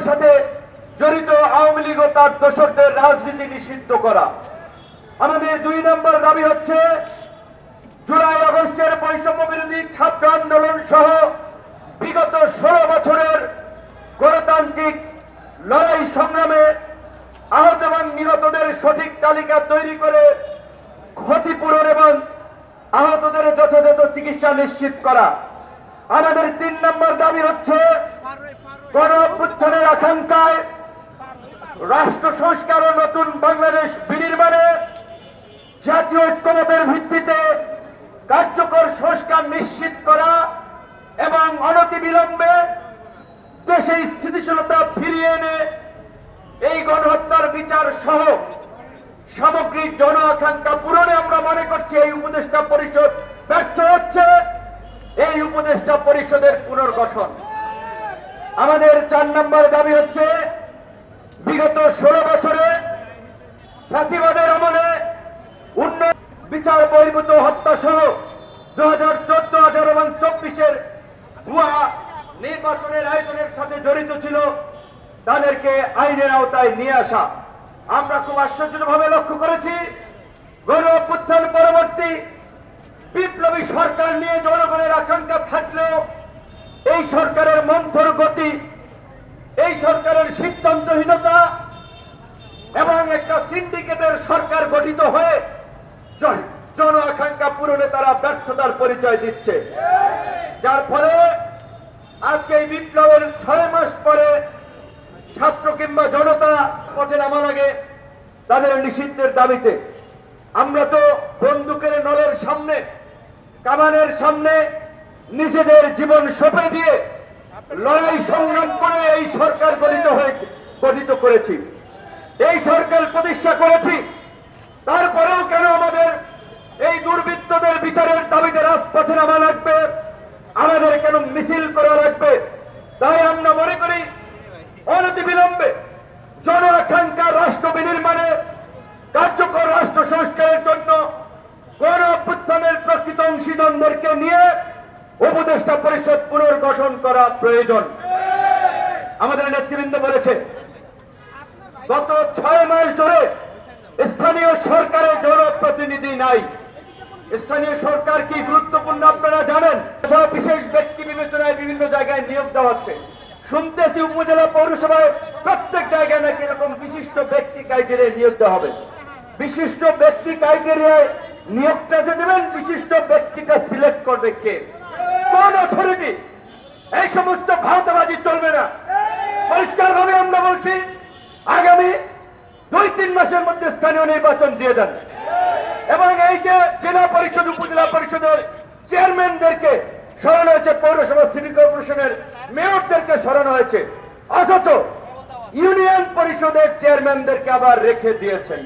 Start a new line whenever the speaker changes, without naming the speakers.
হত্যার সাথে জড়িত আওয়ামী লীগ ও তার দোসরদের রাজনীতি নিষিদ্ধ করা। আমাদের দুই নম্বর দাবি হচ্ছে, জুলাই আগস্টের বৈষম্য বিরোধী ছাত্র আন্দোলন সহ বিগত ষোলো বছরের গণতান্ত্রিক লড়াই সংগ্রামে আহত এবং নিহতদের সঠিক তালিকা তৈরি করে ক্ষতিপূরণ এবং আহতদের যথাযথ চিকিৎসা নিশ্চিত করা। আমাদের তিন নম্বর দাবি হচ্ছে গণ অভ্যুত্থানের আকাঙ্ক্ষায় রাষ্ট্র সংস্কার ও নতুন বাংলাদেশ বিনির্মাণে জাতীয় ঐক্যমতের ভিত্তিতে কার্যকর সংস্কার নিশ্চিত করা এবং অনতিবিলম্বে দেশে স্থিতিশীলতা ফিরিয়ে এনে এই গণহত্যার বিচার সহ সামগ্রিক জন আকাঙ্ক্ষা পূরণে আমরা মনে করছি এই উপদেষ্টা পরিষদ ব্যর্থ হচ্ছে। এই উপদেষ্টা পরিষদের পুনর্গঠন। আমাদের চার নম্বর দাবি হচ্ছে, বিগত ষোলো বছরে ফাঁসিবাদের আমলে উন্নয়ন বিচার বহির্ভূত হত্যা সহ দু হাজার চোদ্দ হাজার এবং চব্বিশের ভুয়া নির্বাচনের আয়োজনের সাথে জড়িত ছিল, তাদেরকে আইনের আওতায় নিয়ে আসা। আমরা খুব আশ্চর্যভাবে লক্ষ্য করেছি, গণ অভ্যুত্থান পরবর্তী বিপ্লবী সরকার নিয়ে জনগণের আকাঙ্ক্ষা থাকলেও এই সরকারের মন্থর গতি সরকারের সিদ্ধান্তহীনতা এবং একটা সিন্ডিকেটের সরকার গঠিত হয়ে জন- আকাঙ্ক্ষা পূরণে তারা ব্যর্থতার পরিচয় দিচ্ছে। যার ফলে আজকে এই বিপ্লবের ছয় মাস পরে ছাত্র কিংবা জনতা পথে নামা লাগে তাদের নিষিদ্ধের দাবিতে আমরা তো বন্দুকের নলের সামনে, কামানের সামনে নিজেদের জীবন সঁপে দিয়ে লড়াই সংগ্রাম করে এই সরকার গঠিত হয়ে গঠিত করেছি। এই সরকার প্রতিষ্ঠা করেছি। তারপরেও কেন আমাদের এই দুর্বৃত্তদের বিচারের দাবিতে রাজপথে নামা লাগবে? আমাদের কেন মিছিল করা লাগবে? তাই আমরা মনে করি, অনতিবিলম্বে জন আকাঙ্ক্ষা রাষ্ট্র বিনির্মাণে কার্যকর রাষ্ট্র সংস্কারের জন্য গণ অভ্যুত্থানের প্রকৃত অংশীদারদেরকে নিয়ে উপদেষ্টা পরিষদ পুনর্গঠন করা প্রয়োজন। আমাদের নেতৃবৃন্দ বলেছে, গত ছয় মাস ধরে স্থানীয় সরকারের জনপ্রতিনিধি নাই। স্থানীয় সরকার কি গুরুত্বপূর্ণ আপনারা জানেন? বিশেষ ব্যক্তি বিবেচনায় বিভিন্ন জায়গায় নিয়োগ দেওয়া হচ্ছে। শুনতেছি উপজেলা পৌরসভায় প্রত্যেক জায়গায় নাকি এরকম বিশিষ্ট ব্যক্তি ক্রাইটেরিয়ায় নিয়োগ দেওয়া হবে। বিশিষ্ট ব্যক্তি ক্রাইটেরিয়ায় নিয়োগটা যে দেবেন, বিশিষ্ট ব্যক্তিটা সিলেক্ট করবে কে? কোন অথরিটি এই সমস্ত ভাওতাবাজি চলবে না। পরিষ্কার ভাবে আমরা বলছি, আগামী দুই তিন মাসের মধ্যে স্থানীয় নির্বাচন দিয়ে দেন। এবং এই যে জেলা পরিষদ, উপজেলা পরিষদের চেয়ারম্যানদেরকে সরানো হয়েছে, পৌরসভা, সিটি কর্পোরেশনের মেয়রদেরকে সরানো হয়েছে, অথচ ইউনিয়ন পরিষদের চেয়ারম্যানদেরকে আবার রেখে দিয়েছেন।